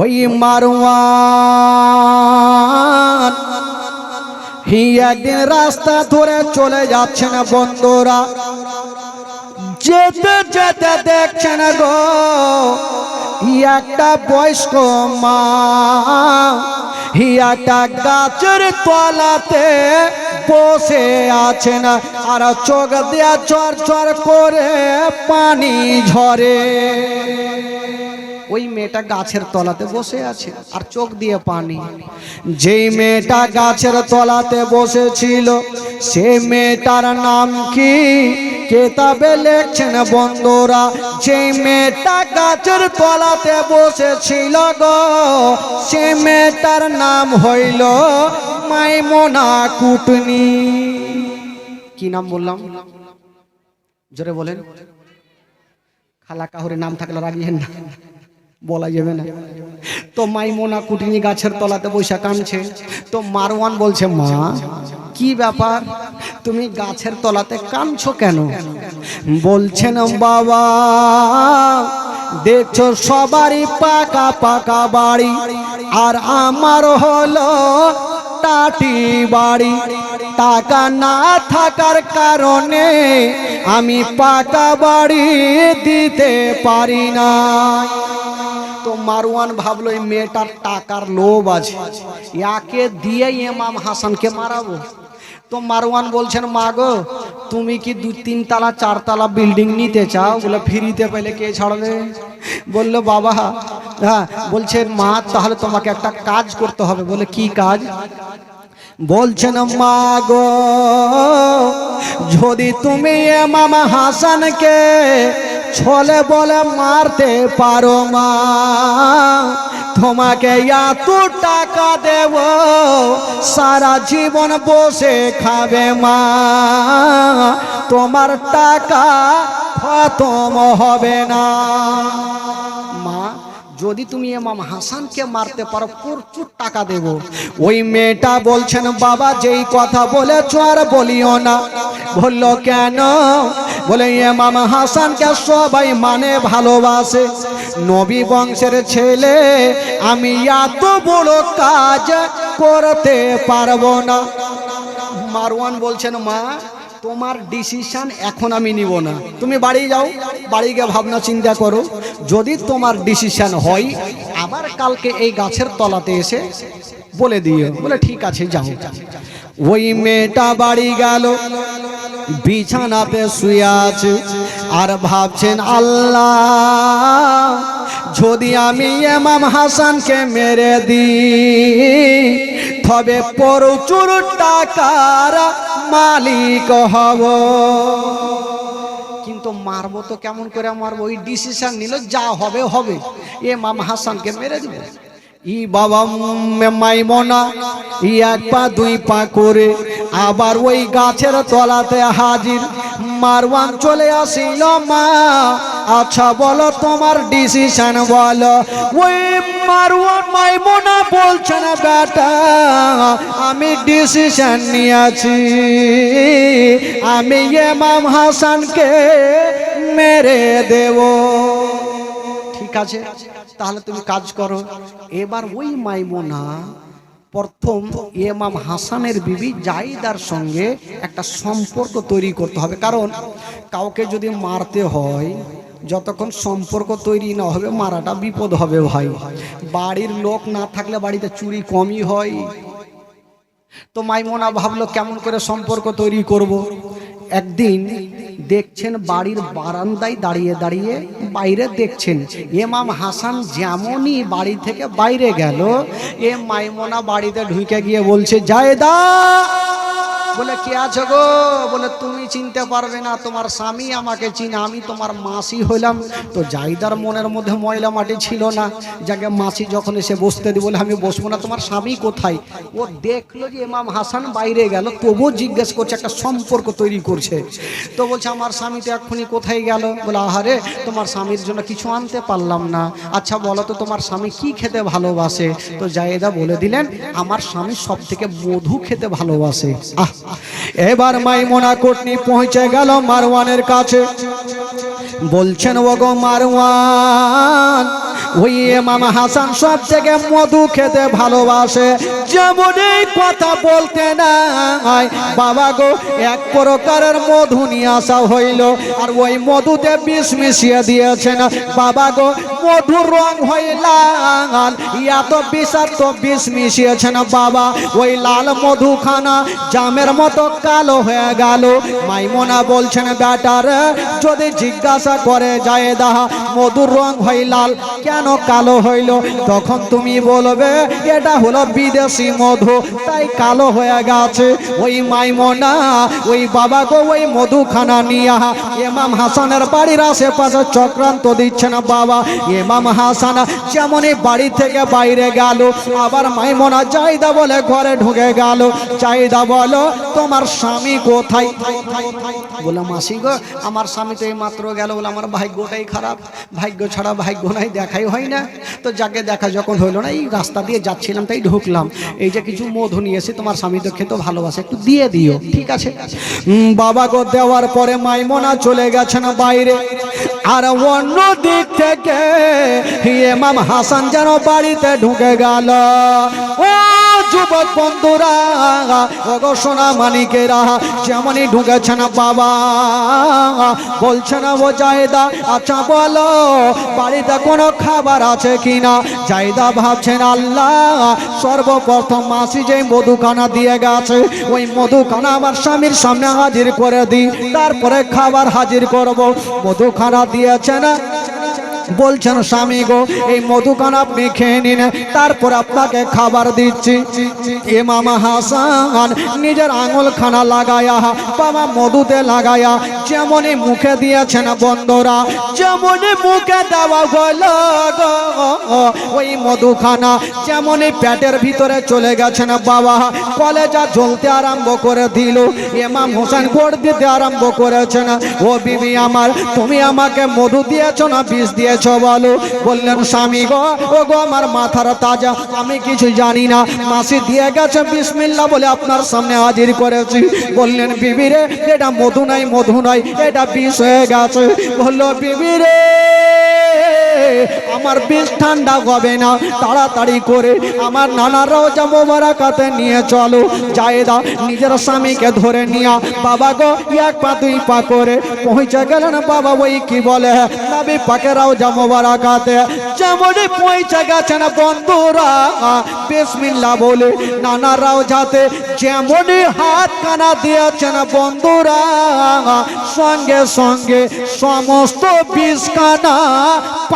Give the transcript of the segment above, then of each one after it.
ওই মারওয়ান। হি একদিন রাস্তা ধরে চলে যাচ্ছেন বন্ধুরা। যেতে যেতে দেখছেন গো একটা বয়স্ক মা। হি একটা গাছের তলাতে বসে আছেন আর চোখ দিয়া চর চর করে পানি ঝরে। ওই মেয়েটা গাছের তলাতে বসে আছে আর চোখ দিয়ে পানি। যেই মেয়েটা গাছের তলাতে বসেছিল সে মেয়েটার নাম কি? কেতাবে লেখছেন বন্ধুরা যে মেয়েটা গাছের তলাতে বসেছিল গো সে মেয়েটার নাম হইল মাইমোনা কুটনি। কি নাম বললাম? জোরে বলেন। খালা কাহুরে নাম থাকলে রাগিয়েন না। বলা যাবে না। তো মাইমোনা কুটিনি গাছের তলাতে বৈশা কানছে তো মারওয়ান বলছে, মা, কি ব্যাপার? তুমি গাছের তলাতে কানছো কেন? বলছেন বাবা, দেখছ সবারই পাকা পাকা বাড়ি। আর আমার হলো টাটি বাড়ি। টাকা না থাকার কারণে আমি পাকা বাড়ি দিতে পারি না। তো মারওয়ান ভাবলো, এই মেয়েটার টাকার লোভ আছে। ইয়াকে দিয়ে ইমাম হাসানকে মারাবো। তো মারওয়ান বলছেন, মা গো, তুমি কি দু তিন তালা চার তালা বিল্ডিং নিতে চাও? বলে, ফ্রিতে পেলে কে ছাড়বে? বলল, বাবা হ্যাঁ। বলছে, মা, তাহলে তোমাকে একটা কাজ করতে হবে। বলে, কি কাজ? বলছেন, মা গো, যদি তুমি মামা হাসানকে ছলে বলে মারতে পারো মা, তোমাকে এত টাকা দেব, সারা জীবন বসে খাবে মা। তোমার টাকা খতম হবে না। মা যদি তুমি এমাম হাসানকে মারতে পারো, প্রচুর টাকা দেব। ওই মেয়েটা বলছেন, বাবা, যেই কথা বলেছ আর বলিও না। বলল, কেন? বলে এমাম হাসানকে সবাই মানে ভালোবাসে। নবী বংশের ছেলে, আমি এত বড় কাজ করতে পারব না। মারওয়ান বলছেন, মা তোমার ডিসিশন এখন আমি নিব না। তুমি বাড়ি যাও, বাড়ি গিয়ে ভাবনা চিন্তা করো। যদি তোমার ডিসিশন হয়, আবার কালকে এই গাছের তলাতে এসে বলে দিও, বলে ঠিক আছে, যাও। ওই মেয়েটা বাড়ি গেল, বিছানাতে শুয়ে আছে, আর ভাবছেন, আল্লাহ, যদি আমি এমাম হাসানকে মেরে দিই, তবে প্রচুর টাকার মালিক হব। কিন্তু মারবো তো কেমন করে মারবো ওই ডিসিশন নিল, যা হবে হবে। এ মাম হাসানকে মেরে দিবে। ই বাবা মাইমনা, ই এক পা, দুই পা করে। আবার ওই গাছের তলাতে হাজির। মারওয়ান চলে আসিল, মা আচ্ছা বলো তোমার ডিসিশন বলো। ওই মারওয়ান মাইমনা বলছেন, বেটা, আমি ডিসিশন নিয়েছি। আমি এমাম হাসানকে মেরে দেব। ঠিক আছে? তাহলে তুমি কাজ করো। এবার ওই মাইমোনা প্রথম এমাম হাসানের বিবি জাইদার সঙ্গে একটা সম্পর্ক তৈরি করতে হবে। কারণ কাউকে যদি মারতে হয়, যতক্ষণ সম্পর্ক তৈরি না হবে, মারাটা বিপদ হবে ভাই। বাড়ির লোক না থাকলে বাড়িতে চুরি কমই হয়। তো মাইমোনা ভাবলো, কেমন করে সম্পর্ক তৈরি করব। একদিন দেখছেন বাড়ির বারান্দায় দাঁড়িয়ে দাঁড়িয়ে বাইরে দেখছেন এমাম হাসান যেমনই বাড়ি থেকে বাইরে গেল, এ মাইমোনা বাড়িতে ঢুকে গিয়ে বলছে, জায়দা বলে, কে আছো গো? বলে, তুমি চিনতে পারবে না, তোমার স্বামী আমাকে চিনে, আমি তোমার মাসি হইলাম। তো জাইদার মনের মধ্যে ময়লা মাটি ছিল না। যাকে মাসি যখন এসে বসতে দি বলে, আমি বসবো না, তোমার স্বামী কোথায়? ও দেখল যে ইমাম হাসান বাইরে গেল, তবুও জিজ্ঞেস করছে, একটা সম্পর্ক তৈরি করছে। তো বলছে, আমার স্বামী তো এক্ষুনি কোথায় গেল? বলে, আহারে, তোমার স্বামীর জন্য কিছু আনতে পারলাম না। আচ্ছা বলো তো, তোমার স্বামী কি খেতে ভালোবাসে? তো জায়েদা বলে দিলেন, আমার স্বামী সব থেকে মধু খেতে ভালোবাসে। আহ! এবার মাইমোনা কোটনি পৌঁছে গেল মারওয়ানের কাছে। বলছেন, ওগো মারওয়ান, ওই ইমাম হাসান সব থেকে মধু খেতে ভালোবাসে। যেমন এই কথা বলতে নাই। বাবা গো, এক প্রকারের মধু নিয়ে আসা হইল। আর ওই মধুতে বিষ মিশিয়ে দিয়েছেন। বাবা গো মধুর রং হয়ে লাল। এত বিষাক্ত বিষ মিশিয়েছেন বাবা। ওই লাল মধুখানা জামের মতো কালো হয়ে গেল। মাইমোনা বলছেন বেটার যদি জিজ্ঞাসা করে যায় দাহা মধুর রং হয় লাল, কেন কালো হইল? তখন তুমি বলবে, এটা হলো বিদেশি মধু, তাই কালো হয়ে গেছে। ওই মাইমোনা, ওই বাবা গো, ওই মধুখানা নিয়ে এমাম হাসানের বাড়ির আশেপাশে চক্রান্ত দিচ্ছে না বাবা। এমাম হাসান যেমনই বাড়ি থেকে বাইরে গেল, আবার মাইমোনা চাহিদা বলে ঘরে ঢুকে গেল। চাহিদা বলো, তোমার স্বামী কোথায়? বলে মাসি গো, আমার স্বামী তো এই মাত্র গেল। বলে আমার ভাগ্যটাই খারাপ। ভাগ্য ছাড়া ভাগ্য নাই, দেখাই হয় না। তো যাকে দেখা যখন হইল না, এই রাস্তা দিয়ে যাচ্ছিলাম, তাই ঢুকলাম। এই যে কিছু মধু নিয়ে এসে তোমার স্বামী তো খেতে ভালোবাসে, একটু দিয়ে দিও, ঠিক আছে? বাবা গো, দেওয়ার পরে মাইমোনা চলে গেছেন বাইরে। আর অন্য দিক থেকে এমাম হাসান যেন বাড়িতে ঢুকে গেল। ও যুবক বন্ধুরা, ওগো সোনা যেমনই ঢুকেছেন বাবা, বলছেন, ও জায়দা আচ্ছা বলো, বাড়িতে কোনো খাবার আছে কিনা? জায়দা ভাবছেন, আল্লাহ, সর্বপ্রথম মাসি যে মধুখানা দিয়ে গেছে, ওই মধুখানা আমার স্বামীর সামনে হাজির করে দিই, তারপরে খাবার হাজির করব। মধুখানা দিয়েছেন বলছেন, স্বামী গো, এই মধুকান আপনি খেয়ে নিন, তারপর আপনাকে খাবার দিচ্ছি। এমাম হাসান নিজের আঙুল খানা লাগায়া বাবা মধুতে লাগায়া, যেমনই মুখে দিয়েছেন বন্ধরা, যেমনই মুখে দেওয়া গেল ওই মধুখানা যেমনই পেটের ভিতরে চলে গেছেন বাবা, কলেজা জ্বলতে আরম্ভ করে দিল। এমাম হোসেন গোড় দিতে আরম্ভ করেছেন, ও বিবি আমার, তুমি আমাকে মধু দিয়েছ না, বিষ দিয়েছ বলো? বললেন, স্বামী গো ও গো আমার মাথার তাজা, আমি কিছু জানি না। মাসি দিয়ে গেছে বিসমিল্লা বলে আপনার সামনে হাজির করেছি। বললেন বিবিরে এটা মধু নাই মধু নাই, এটা বিষ হয়ে গেছে। বলল, বিবি রে আমার বিষ ঠান্ডা হবে না, তাড়াতাড়ি করে আমার নানারাও যা মোবারকাতে নিয়ে চলো। জায়দা নিজের স্বামীকে ধরে নিয়া, বাবা গো, এক পা, দুই পা করে পৌঁছে গেলেন। বাবা ওই কি বলে? নাবি পাকেরাও যা মোবারকাতে। যেমনই পৌঁছে গেছেন বন্ধুরা বিসমিল্লা বলে নানারাও যাতে যেমনই হাত কানা দিয়েছেন বন্ধুরা, সঙ্গে সঙ্গে সমস্ত বিষ কানা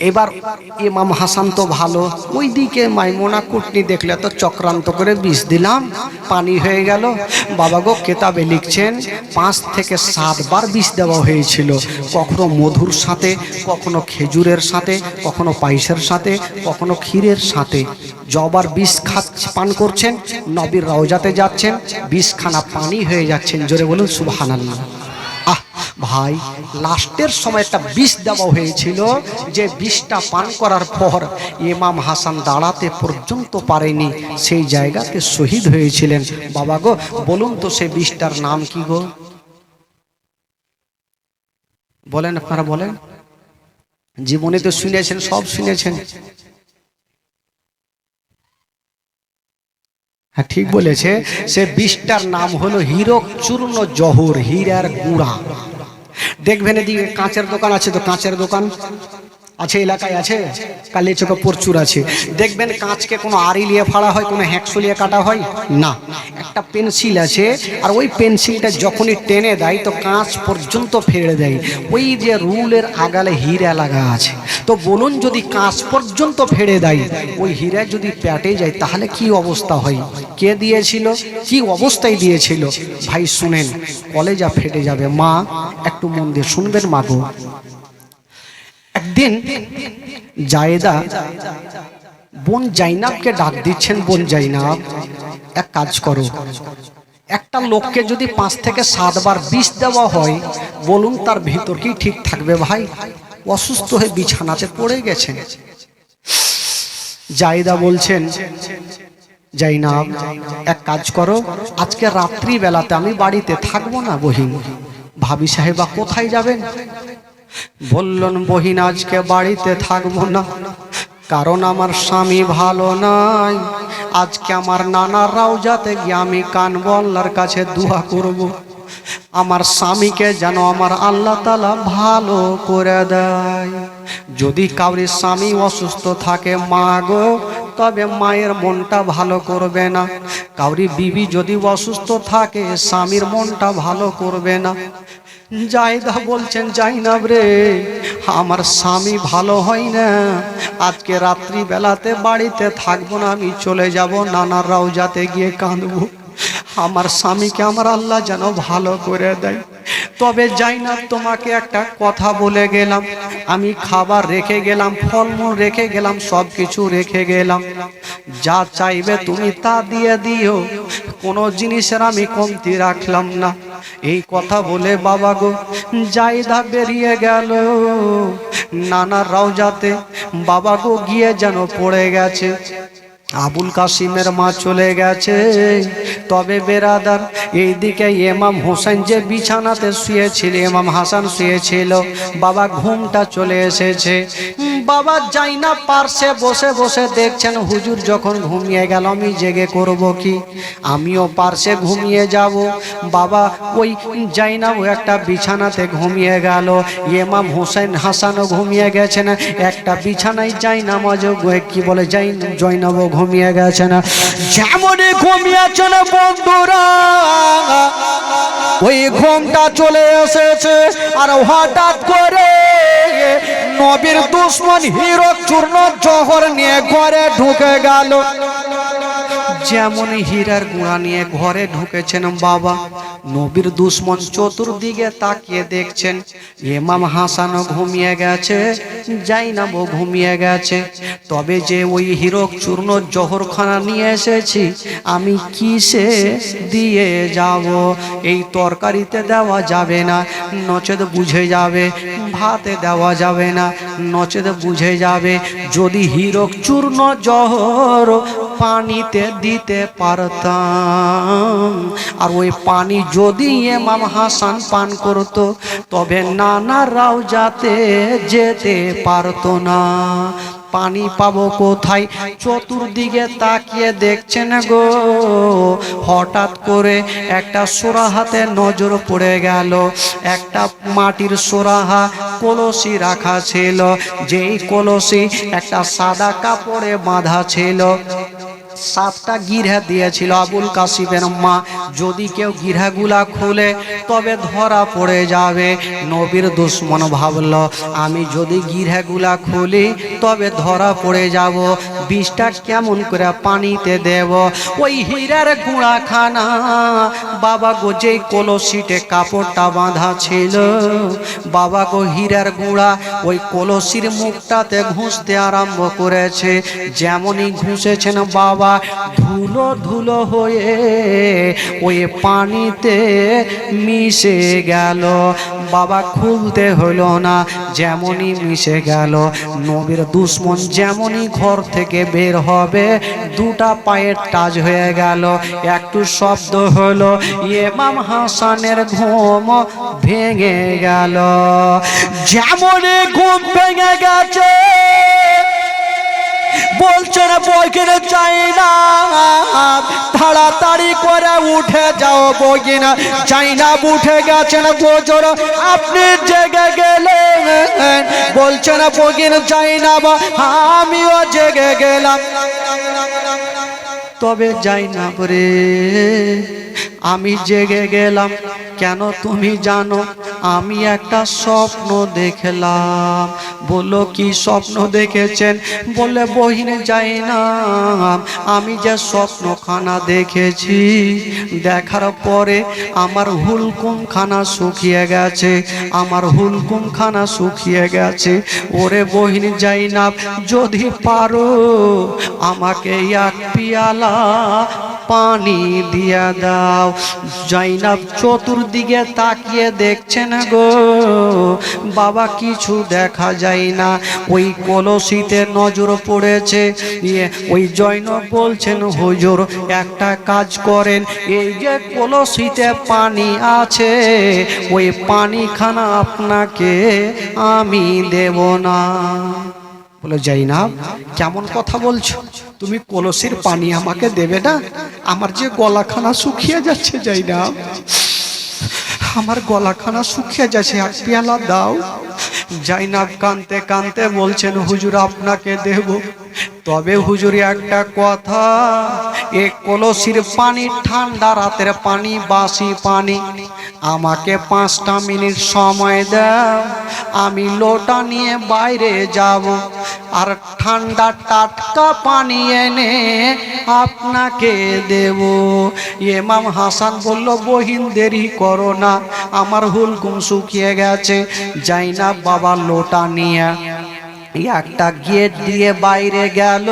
এবার ইমাম হাসান তো ভালো। ওইদিকে মাইমোনা কুটনি দেখলে তো চক্রান্ত করে বিষ দিলাম, পানি হয়ে গেল। বাবা গো, কেতাবে লিখছেন, পাঁচ থেকে সাতবার বিষ দেওয়া হয়েছিল। কখনো মধুর সাথে, কখনো খেজুরের সাথে, কখনো পায়েসের সাথে, কখনো ক্ষীরের সাথে। জবার বিষ খাচ্ছে পান করছেন, নবীর রওজাতে যাচ্ছেন, বিষখানা পানি হয়ে যাচ্ছেন। জোরে বলুন আহ ভাই, লাস্টের সময় একটা বিষ দেওয়া হয়েছিল। যে বিষটা পান করার পর ইমাম হাসান দাঁড়াতে পর্যন্ত পারেনি, সেই জায়গাতে শহীদ হয়েছিলেন। বাবা গো, বলুন তো সেই বিষটার নাম কি গো? বলেন আপনারা বলেন। জীবনে তো শুনেছেন, সব শুনেছেন। হ্যাঁ ঠিক বলেছে। সে বিষটার নাম হলো হীরক চূর্ণ জহর, হীরার গুড়া। দেখবেন এদিকে কাঁচের দোকান আছে তো কাঁচের দোকান। আছে, এলাকায় আছে? কালী চোখে প্রচুর আছে। দেখবেন কাঁচকে কোনো আড়ি লিয়ে ফাড়া হয়, কোনো হ্যাকশো লিয়ে কাটা হয়? না। একটা পেন্সিল আছে, আর ওই পেন্সিলটা যখনই টেনে দেয়, তো কাঁচ পর্যন্ত ফেড়ে দেয়। ওই যে রুলের আগালে হীরা লাগা আছে। তো বলুন যদি কাঁচ পর্যন্ত ফেড়ে দেয়, ওই হীরা যদি প্যাটে যায়, তাহলে কি অবস্থা হয়? কে দিয়েছিল? কি অবস্থায় দিয়েছিল? ভাই, শুনেন, কলেজা ফেটে যাবে। মা, একটু মন দিয়ে শুনবেন, মা গো। একদিন জায়েদা বোন জাইনাবকে ডাক দিচ্ছেন, বোন জাইনাব, এক কাজ করো। একটা লোককে যদি পাঁচ থেকে সাতবার বিষ দেওয়া হয়, বলুন তার ভিতর কি ঠিক থাকবে ভাই? অসুস্থ হয়ে বিছানাতে পড়ে গেছেন। জাইদা বলছেন, জাইনাব, এক কাজ করো, আজকে রাত্রি বেলাতে আমি বাড়িতে থাকব না বহিন। ভাবি সাহেবা কোথায় যাবেন? বললেন, বহিন আজকে বাড়িতে থাকব না। কারণ আমার স্বামী ভালো নাই। আজকে আমার নানার রাউজাতে গিয়ে আমি কানবো, আল্লাহর কাছে দোয়া করব। আমার স্বামীকে যেন আমার আল্লাহ তালা ভালো করে দেয়। যদি কাউরির স্বামী অসুস্থ থাকে, মা গো, তবে মায়ের মনটা ভালো করবে না। কাউরি বিবি যদি অসুস্থ থাকে, স্বামীর মনটা ভালো করবে না। জায়দা বলছেন যাই না রে, আমার স্বামী ভালো হয় না। আজকে রাত্রি বেলাতে বাড়িতে থাকব না, আমি চলে যাব নানার রাউজাতে গিয়ে কাঁদবো। আমার স্বামীকে আমার আল্লাহ যেন ভালো করে দেয়। তবে যাই না তোমাকে একটা কথা বলে গেলাম। আমি খাবার রেখে গেলাম, ফলমূল রেখে গেলাম সব কিছু রেখে গেলাম। যা চাইবে তুমি তা দিয়ে দিও। কোনো জিনিসের আমি কমতি রাখলাম না। এই কথা বলে বাবা গো, জায়দা বেরিয়ে গেল। নানা রাউজাতে বাবা গো গিয়ে যেন পড়ে গেছে। আবুল কাসিমের মা চলে গেছে। তবে বেরাদার, এইদিকে ইমাম হোসেন যে বিছানাতে শুয়েছিল এমাম হাসান শুয়েছিল, বাবা ঘুমটা চলে এসেছে। বাবা যাই না পার্শ্বে বসে বসে দেখছেন, হুজুর যখন ঘুমিয়ে গেল, আমি জেগে করব কি? আমিও পার্শ্বে ঘুমিয়ে যাব। বাবা ওই যাই না, ও একটা বিছানাতে ঘুমিয়ে গেল। ইমাম হোসেন হাসানও ঘুমিয়ে গেছেন। একটা বিছানায় যাই নামাজ কি বলে, যাই জয়নব ঘুমিয়ে যেমন কমিয়াছে না বন্ধুরা, ওই ঘুমটা চলে এসেছে। আর হঠাৎ করে নবীর দুশ্মন হিরো চূর্ণ জহর নিয়ে ঘরে ঢুকে গেল। যেমন হীরার গুঁড়া নিয়ে ঘরে ঢুকেছেন বাবা, নবীর দুশ্মন চতুর্দিকে তাকিয়ে দেখছেন, ইমাম হাসানও ঘুমিয়ে গেছে, জাইনাবও ঘুমিয়ে গেছে। তবে যে ওই হীরক চূর্ণ জহরখানা নিয়ে এসেছি, আমি কিসে দিয়ে যাব? এই তরকারিতে দেওয়া যাবে না, নচেত বুঝে যাবে, ভাতে দেওয়া যাবে না, নচেত বুঝে যাবে। যদি হীরক চূর্ণ জহর পানিতে দিতে পারতাম। আর ওই পানি যদি এমাম হাসান পান করত, তবে নানারাও যাতে যেতে পারতো না। পানি পাবো কোথায়? চতুর্দিকে তাকিয়ে দেখছেন গো। হঠাৎ করে একটা সোরাহাতে নজর পড়ে গেল। একটা মাটির সোরাহা কলসি রাখা ছিল। যেই কলসি একটা সাদা কাপড়ে বাঁধা ছিল। সাতটা গিরহা দিয়েছিল আবুল কাসিমের মা। যদি কেউ গিরহাগুলা খুলে, তবে ধরা পড়ে যাবে। নবীর দুশ্মন ভাবল, আমি যদি গিরহাগুলা খুলি, তবে ধরা পড়ে যাব। বিষটা কেমন করে পানিতে দেব? ওই হীরার গুঁড়াখানা। বাবা গো, যেই কলসিটে কাপড়টা বাঁধা ছিল, বাবা গো হীরার গুঁড়া ওই কলসির মুখটাতে ঘুষতে আরম্ভ করেছে। যেমনই ঘুষেছেন বাবা ধুলো ধুলো হয়ে ওই পানিতে মিশে গেল। বাবা খুলতে হলো না, যেমনই মিশে গেল। নবীর দুশ্মন যেমনই ঘর থেকে বের হবে, দুটা পায়ের টাচ হয়ে গেল। একটু শব্দ হলো, ইমাম হাসানের ঘুম ভেঙে গেল। যেমনই ঘুম ভেঙে গেছে বলছে না বইকিনে চাই না। তাড়াতাড়ি করে উঠে যাও বইকিনা চাই না, উঠে গেছে গেছেন গোজর আপনি জেগে গেলেন। বলছে না বইকিন চাই না বা। আমিও জেগে গেলাম। তবে যাই না রে আমি জেগে গেলাম, কেন তুমি জানো? আমি একটা স্বপ্ন দেখলাম। বলল, কি স্বপ্ন দেখেছেন? বলে বহিনে যাই না। আমি যে স্বপ্নখানা দেখেছি, দেখার পরে আমার হুলকুমখানা শুকিয়ে গেছে? আমার হুলকুমখানা শুকিয়ে গেছে? ওরে বহিন যাই না, যদি পারো আমাকে এক পিয়ালা পানি দিয়া দাও। জৈনব চতুর্দিকে তাকিয়ে দেখছেন গো। বাবা, কিছু দেখা যায় না। ওই কলসিতে নজর পড়েছে। ইয়ে ওই জৈনব বলছেন, হুজুর, একটা কাজ করেন। এই যে কলসিতে পানি আছে, ওই পানিখানা আপনাকে আমি দেব না। বলে জাইনাব কেমন কথা বলছো? তুমি কলসির পানি আমাকে দেবে না? আমার যে গলাখানা শুকিয়ে যাচ্ছে যাই না আমার গলাখানা শুকিয়ে যাচ্ছে, এক পেয়ালা দাও। জাইনাব কানতে কানতে বলছেন, হুজুর, আপনাকে দেব। তবে হুজুর একটা কথা, এ কলসির পানি ঠান্ডা, রাতের পানি, বাসি পানি। আমাকে পাঁচটা মিনিট সময় দাও, আমি লোটা নিয়ে বাইরে যাব। আর ঠান্ডা টাটকা পানি এনে আপনাকে দেব। এমাম হাসান বলল, বহিন দেরি করো না, আমার হুলকুম শুকিয়ে গেছে, যাই না বাবা লোটা নিয়ে। একটা গেট দিয়ে বাইরে গেল।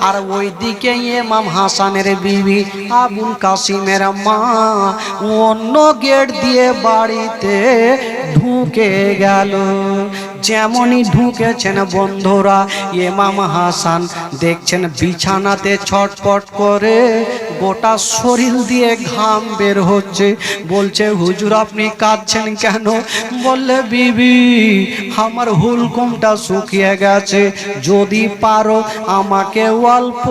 আর ওই দিকে এমাম হাসানের বিবি আবুল কাসিমের মা অন্য গেট দিয়ে বাড়িতে ঢুকে গেল। যেমনই ঢুকেছেন বন্ধুরা এমাম হাসান দেখছেন বিছানাতে ছটপট করে, গোটা শরীর দিয়ে ঘাম বের হচ্ছে। বলছে, হুজুর, আপনি কাঁদছেন কেন? বললে, বিবি, আমার হুলকুমটা শুকিয়ে গেছে। যদি পারো, আমাকে অল্প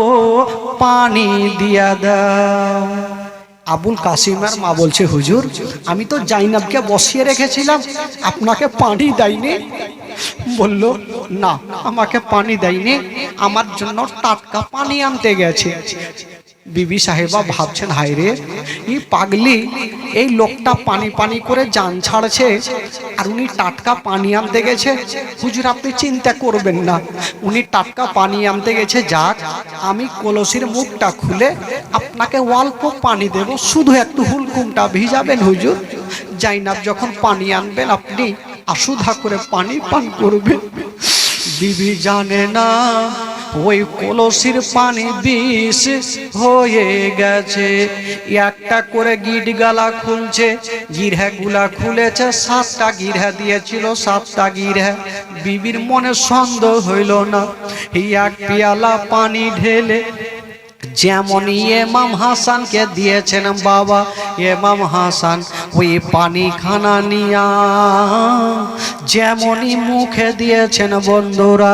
পানি দিয়া দাও। আবুল কাসিমের মা বলছে, হুজুর, আমি তো জাইনাবকে বসিয়ে রেখেছিলাম। আপনাকে পানি দেয়নি। বলল, না, আমাকে পানি দেয়নি, আমার জন্য টাটকা পানি আনতে গেছে। বিবি সাহেবা ভাবছেন হায়রে এই পাগলি, এই লোকটা পানি পানি করে যান ছাড়ছে, আর উনি টাটকা পানি আনতে গেছে। হুজুর, আপনি চিন্তা করবেন না, উনি টাটকা পানি আনতে গেছে, যাক, আমি কলসির মুখটা খুলে আপনাকে অল্প পানি দেব, শুধু একটু হুলকুমটা ভিজাবেন হুজুর। জাইনাব যখন পানি আনবেন আপনি আশুধা করে পানি পান করবে। বিবি জানে না, ওই কলসির পানি বিষ হয়ে গেছে। একটা করে গিট গালা খুলছে, গিরহা গুলা খুলেছে, সাতটা গিরহা দিয়েছিল, সাতটা গিরহা। বিবির মনে সন্দেহ হইল না। এক পেয়ালা পানি ঢেলে যেমন এমাম হাসানকে দিয়েছেন বাবা এমাম হাসান ওই পানি খানা নিয়া যেমনই মুখে দিয়েছেন বন্ধুরা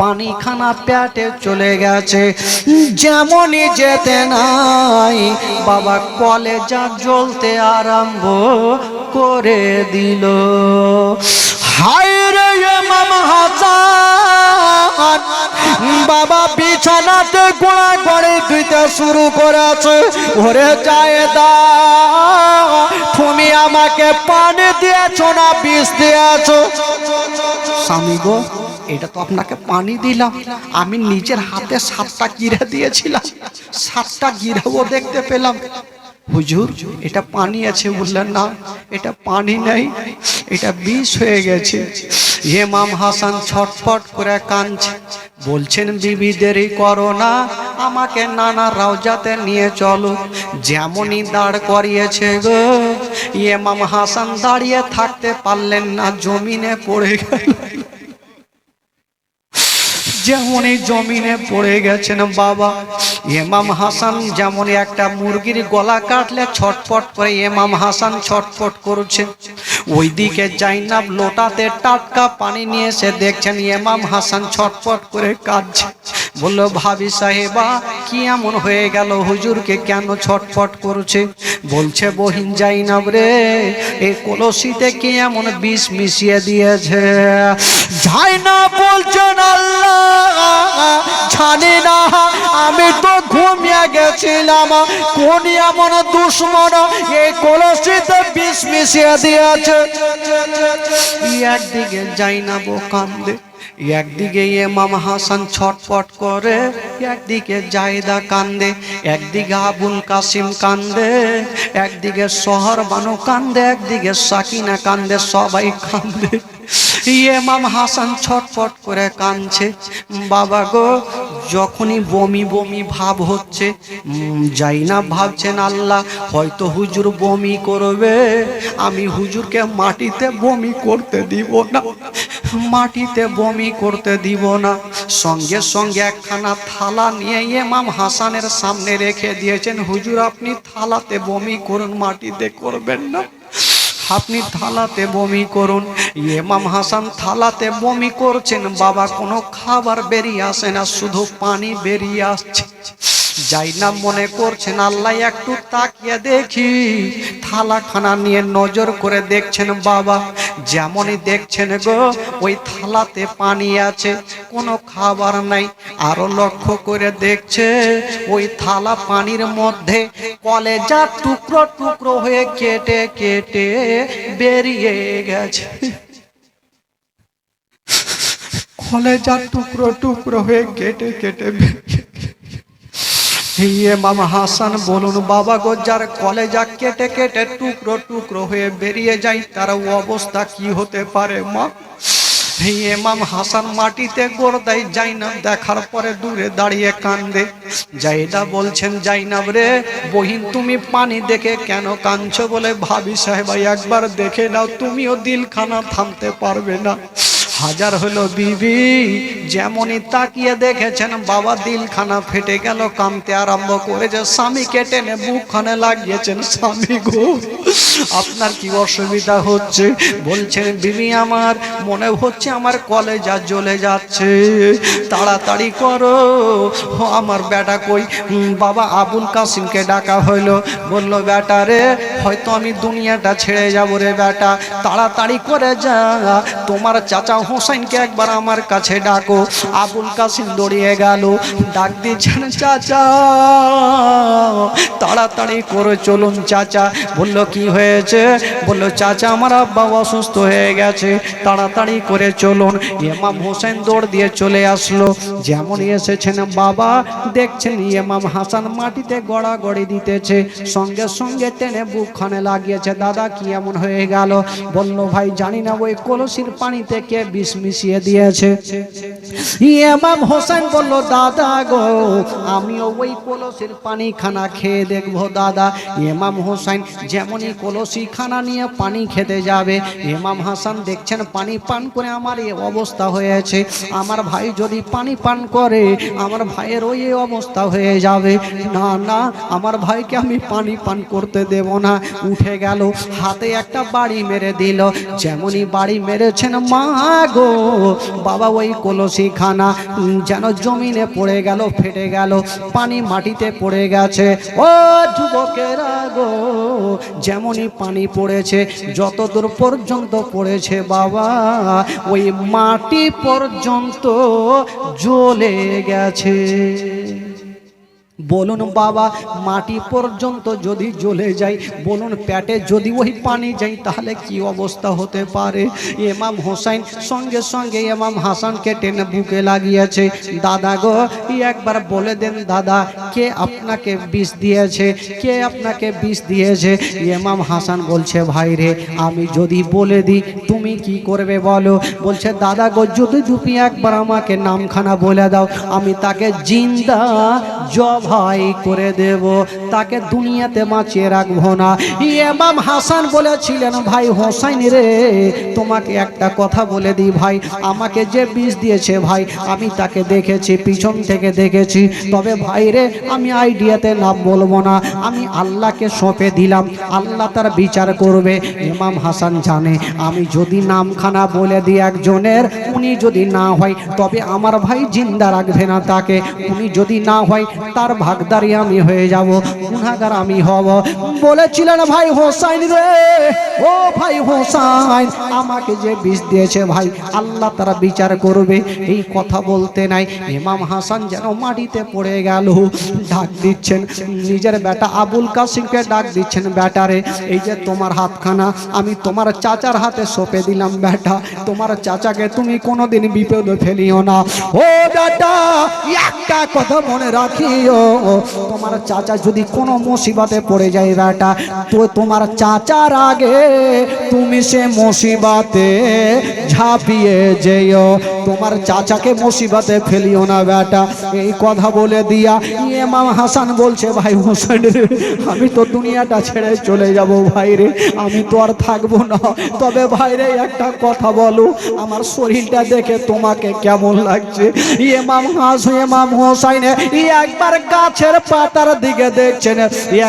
পানি খানা পেটে চলে গেছে। যেমনই যেতে নাই বাবা কলেজা জ্বলতে আরম্ভ করে দিল। হায় রে এমাম হাসান বাবা বিছানাতে গোড়া গড়ে ধুইতে শুরু করেছে। ওরে যায় দা তুমি আমাকে পানি দিয়েছ না বিষ দিয়েছ? স্বামী গো, এটা তো আপনাকে পানি দিলাম। আমি নিজের হাতে সাতটা গিরা দিয়েছিলাম। সাতটা গিরাও দেখতে পেলাম। হুজুর, এটা পানি আছে বললেন, না, এটা পানি নেই, এটা বিষ হয়ে গেছে। হেমাম হাসান ছটফট করে কাঁদছে। বলছেন, বিবি, দেরি করো না, আমাকে নানা রাউজাতে নিয়ে চলো। যেমনই দাঁড় করিয়েছে গো, ইমাম হাসান দাঁড়িয়ে থাকতে পারলেন না, জমিনে পড়ে গেল। যেমন এই জমিনে পড়ে গেছেন বাবা এমাম হাসান যেমন একটা মুরগির গলা কাটলে ছটপট করে এমাম হাসান ছটপট করছে। ওইদিকে জাইনাব লোটাতে টাটকা পানি নিয়ে এসে দেখছেন এমাম হাসান ছটপট করে কাঁদছে। বলল, ভাবি সাহেবা, কি এমন হয়ে গেল? হুজুরকে কেন ছটফট করছে? বলছে, বহিন জাইনাব রে এই কলসিতে কি এমন বিষ মিশিয়ে দিয়েছে? না বলছেন আল্লাহ, জানি না, আমি তো ঘুমিয়ে গেছিলাম। কোন এমন দুশ্মন এই কলসিতে বিষ মিশিয়ে দিয়েছে? একদিকে যাই না বো কান্দে একদিকে এমাম হাসান ছটপট করে, একদিকে জায়দা কান্দে, একদিকে আবুল কাসিম কান্দে, একদিকে শহর বানু কান্দে, একদিকে সাকিনা কান্দে, সবাই কান্দে। এমাম হাসান ছটপট করে কাঁদছে, বাবা গো, যখনই বমি বমি ভাব হচ্ছে যাই না ভাবছেন আল্লাহ, হয়তো হুজুর বমি করবে, আমি হুজুরকে মাটিতে বমি করতে দিব না। মাটিতে বমি করতে দিব না। সঙ্গে সঙ্গে একখানা থালা নিয়ে ইমাম হাসানের সামনে রেখে দিয়েছেন, হুজুর, আপনি থালাতে বমি করুন, মাটিতে করবেন না। আপনি থালাতে বমি করুন। ইমাম হাসান থালাতে বমি করছেন, বাবা, কোনো খাবার বেরিয়ে আসে না, শুধু পানি বেরিয়ে আসছে। যাই না মনে করছেন আল্লাহ একটু তাকিয়ে দেখি, থালাখানা নিয়ে নজর করে দেখছেন বাবা, যেমনই দেখছেন গো, ওই থালাতে পানি আছে, কোনো খাবার নাই, আরও লক্ষ্য করে দেখছে, ওই থালা পানির মধ্যে কলেজা টুকরো টুকরো হয়ে কেটে কেটে বেরিয়ে গেছে। কলেজা টুকরো টুকরো হয়ে কেটে কেটে বেরিয়ে ইমাম হাসান বলুন, বাবা গো, যার কলেজা কেটে কেটে টুকরো টুকরো হয়ে বেরিয়ে যায় তার অবস্থা কি হতে পারে, মা? এই ইমাম হাসান মাটিতে গোড় দেয় জাইনাব, দেখার পরে দূরে দাঁড়িয়ে কান্দে। জাইনা বলছেন, জাইনাব রে, বহিন তুমি পানি দেখে কেন কাঁদছো বলে ভাবি সাহেবাই একবার দেখে নাও, তুমিও দিলখানা থামতে পারবে না। হাজার হলো বিবি, যেমনই তাকিয়ে দেখেছেন, বাবা দিলখানা ফেটে গেল কামতে আরম্ভ করেছে। স্বামীকে টেনে বুকখানে লাগিয়েছেন, স্বামী গো, আপনার কি অসুবিধা হচ্ছে? বলছেন, বিবি আমার, মনে হচ্ছে আমার কলেজা জ্বলে যাচ্ছে। তাড়াতাড়ি করো। আমার বেটা কই? বাবা আবুল কাসিমকে ডাকা হইল, বলল বেটা রে, হয়তো আমি দুনিয়াটা ছেড়ে যাব রে বেটা তাড়াতাড়ি করে যা। তোমার চাচা হোসেনকে একবার আমার কাছে ডাকো। আবুল কাসিম দৌড়িয়ে গেল। ডাক দিচ্ছেন চাচা, তাড়াতাড়ি করে চলুন, চাচা। বলল, কি হয়েছে? বলল, চাচা, আমার আব্বা অসুস্থ হয়ে গেছে। তাড়াতাড়ি করে চলুন। ইমাম হোসেন দৌড় দিয়ে চলে আসলো। যেমন এসেছেন বাবা, দেখছেন ইমাম হাসান মাটিতে গড়াগড়ি দিতেছে। সঙ্গে সঙ্গে টেনে বুকখানে লাগিয়েছে। দাদা, কি এমন হয়ে গেল? বলল, ভাই, জানি না, ওই কলসির পানিতে কে বিষ মিশিয়ে দিয়েছে। ইমাম হোসেন বলল, দাদা গো, আমিও ওই কলসির পানি খানা খেয়ে দেখব দাদা। ইমাম হোসেন যেমনই কলসি খানা নিয়ে পানি খেতে যাবে, ইমাম হাসান দেখছেন পানি পান করে আমার এই অবস্থা হয়েছে। আমার ভাই যদি পানি পান করে, আমার ভাইয়ের ওই অবস্থা হয়ে যাবে। না না, আমার ভাইকে আমি পানি পান করতে দেব না। উঠে গেল, হাতে একটা বাড়ি মেরে দিল। যেমনই বাড়ি মেরেছেন মা গো। বাবা, ওই কলসি খানা যেন জমিনে পড়ে গেল, ফেটে গেল, পানি মাটিতে পড়ে গেছে। ও যুবকেরা গো, যেমনই পানি পড়েছে যত দূর পর্যন্ত পড়েছে বাবা, ওই মাটি পর্যন্ত জ্বলে গেছে। বলুন বাবা, মাটি পর্যন্ত যদি জ্বলে যায়, বলুন প্যাটে যদি ওই পানি যায়, তাহলে কি অবস্থা হতে পারে? এমাম হোসাইন সঙ্গে সঙ্গে এমাম হাসানকে টেনে বুকে লাগিয়েছে। দাদা গো, একবার বলে দেন দাদা, কে আপনাকে বিষ দিয়েছে? কে আপনাকে বিষ দিয়েছে? এমাম হাসান বলছে, ভাই রে, আমি যদি বলে দিই, তুমি কি করবে বলো? বলছে, দাদা গো, যদি তুমি একবার আমাকে নামখানা বলে দাও, আমি তাকে জিন্দা জবাই করে দেব, তাকে দুনিয়াতে বাঁচিয়ে রাখব না। ইমাম হাসান বলেছিলেন, ভাই হোসাইন রে, তোমাকে একটা কথা বলে দিই ভাই, আমাকে যে বিষ দিয়েছে ভাই, আমি তাকে দেখেছি, পিছন থেকে দেখেছি। তবে ভাই রে, আমি আইডিয়াতে নাম বলব না, আমি আল্লাহকে সঁপে দিলাম, আল্লাহ তার বিচার করবে। ইমাম হাসান জানে, আমি যদি নামখানা বলে দিই একজনের, উনি যদি না হয়, তবে আমার ভাই জিন্দা রাখবে না তাকে। উনি যদি না হয়, তার ভাগদারি আমি হয়ে যাব গুনাগার আমি হব। বলেছিলেন, ভাই হোসাইন রে, ও ভাই হোসাইন, আমাকে যে বিষ দিয়েছে ভাই, আল্লাহ তারা বিচার করবে। এই কথা বলতে নাই। ইমাম হাসান যেন মাটিতে পড়ে গেল। ডাক দিচ্ছেন, নিজের বেটা আবুল কাসিমকে ডাক দিচ্ছেন বেটারে এই যে তোমার হাতখানা, আমি তোমার চাচার হাতে সঁপে দিলাম, বেটা। তোমার চাচাকে তুমি কোনোদিন বিপদে ফেলিও না। ও বেটা, একটা কথা মনে রাখিও তোমার চাচা যদি কোনো মুসিবতে পড়ে যায় বেটা, তো তোমার চাচার আগে তুমি সে মুসিবাতে ঝাঁপিয়ে যেও। তোমার চাচাকে মুসিবতে ফেলিও না বেটা। এই কথা বলে দিয়া ইমাম হাসান বলছে, ভাই হোসেন আমি তো দুনিয়াটা ছেড়ে চলে যাব ভাই রে, আমি তো আর থাকব না। তবে ভাই রে, একটা কথা বলো, আমার শরীরটা দেখে তোমাকে কেমন লাগছে? ইমাম হাস, ইমাম হোসাইন একবার গাছের পাতার দিকে দেখছেন,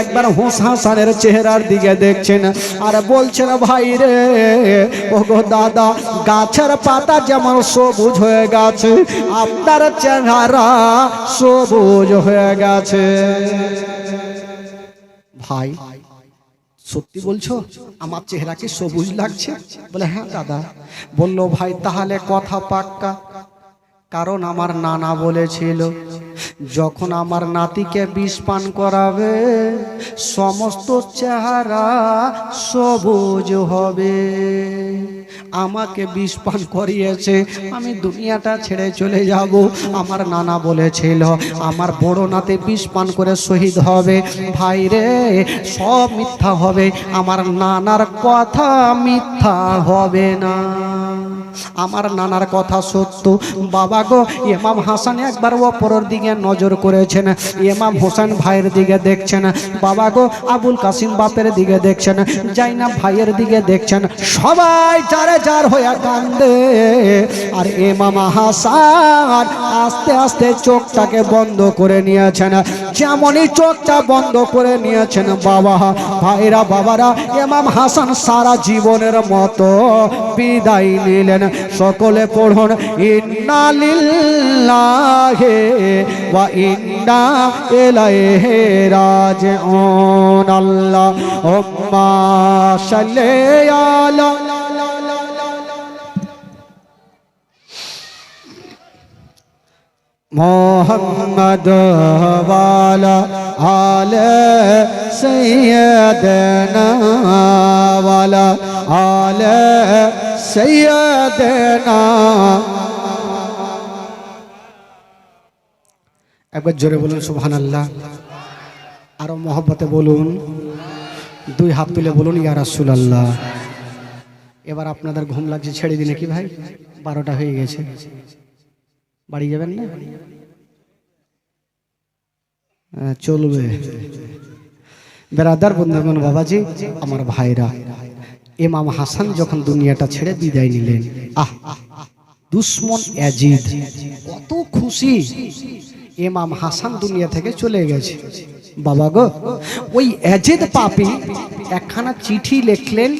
একবার হুঁস হাসানের চেহারার দিকে দেখছেন। আর বলছেন, ভাই রে ও গো দাদা, গাছের পাতা যেমন সবুজ হয়ে গেছে, আপনার চেহারা সবুজ হয়ে গেছে। ভাই, সত্যি বলছো, আমার চেহারা কি সবুজ লাগছে? বলে হ্যাঁ দাদা। বলল, ভাই, তাহলে কথা পাক্কা। কারণ আমার নানা বলেছিল, যখন আমার নাতিকে বিষ পান করাবে, সমস্ত চেহারা সবুজ হবে। আমাকে বিষ পান করিয়েছে, আমি দুনিয়াটা ছেড়ে চলে যাব। আমার নানা বলেছিল, আমার বড় নাতে বিষ পান করে শহীদ হবে। ভাই রে, সব মিথ্যা হবে, আমার নানার কথা মিথ্যা হবে না। আমার নানার কথা সত্য। বাবা গো, ইমাম হাসান একবার অপরের দিকে নজর করেছেন। ইমাম হোসেন ভাইয়ের দিকে দেখছেন। বাবা গো, আবুল কাসিম বাপের দিকে দেখছেন। জাইনা ভাইয়ের দিকে দেখছেন। সবাই যারে যার হয়ে কান্দে। আর ইমাম হাসান আস্তে আস্তে চোখটাকে বন্ধ করে নিয়েছেন। যেমনই চোখটা বন্ধ করে নিয়েছেন বাবা, ভাইরা, বাবারা এমাম হাসান সারা জীবনের মতো বিদায় নিলেন। সকলে পড়ুন, ইন্না লিল্লাহি ওয়া ইন্না ইলাইহি রাজিউন আল্লাহুম্মা সাল্লি আলা মোহাম্মদ ওয়ালা আলে সৈয়দনা ওয়ালা আলে সৈয়দনা একবার জোরে বলুন, সুবহানাল্লাহ। আরও মহব্বতে বলুন। দুই হাত তুলে বলুন, ইয়া রাসূলুল্লাহ। এবার আপনাদের ঘুম লাগছে, ছেড়ে দিনে কি ভাই? বারোটা হয়ে গেছে। বাড়ি যাবেন না? হ্যাঁ, চলবে। বেরাদার বন্ধুগণ বাবাজি আমার ভাইরা ইমাম হাসান যখন দুনিয়াটা ছেড়ে বিদায় নিলেন আহ দুশ্মন অ্যাজিদ কত খুশি। ইমাম হাসান দুনিয়া থেকে চলে গেছে। বাবা গো ওই অ্যাজিদ পাপি একখানা চিঠি লিখলেন